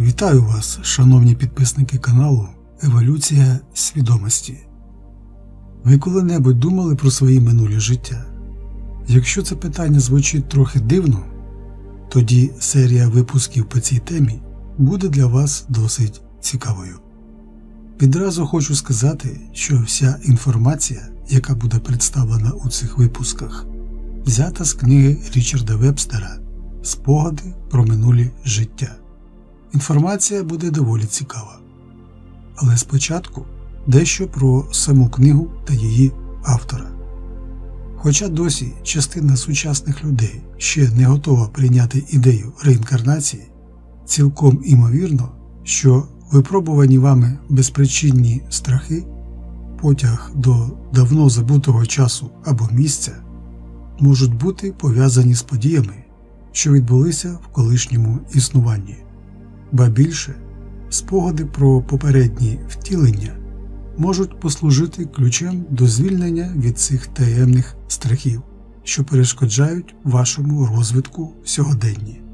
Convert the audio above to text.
Вітаю вас, шановні підписники каналу Еволюція свідомості. Ви коли-небудь думали про свої минулі життя? Якщо це питання звучить трохи дивно, тоді серія випусків по цій темі буде для вас досить цікавою. Відразу хочу сказати, що вся інформація, яка буде представлена у цих випусках, взята з книги Річарда Вебстера Спогади про минулі життя. Інформація буде доволі цікава. Але спочатку дещо про саму книгу та її автора. Хоча досі частина сучасних людей ще не готова прийняти ідею реінкарнації, цілком імовірно, що випробувані вами безпричинні страхи, потяг до давно забутого часу або місця можуть бути пов'язані з подіями, що відбулися в колишньому існуванні, ба більше спогади про попередні втілення можуть послужити ключем до звільнення від цих таємних страхів, що перешкоджають вашому розвитку сьогоденні.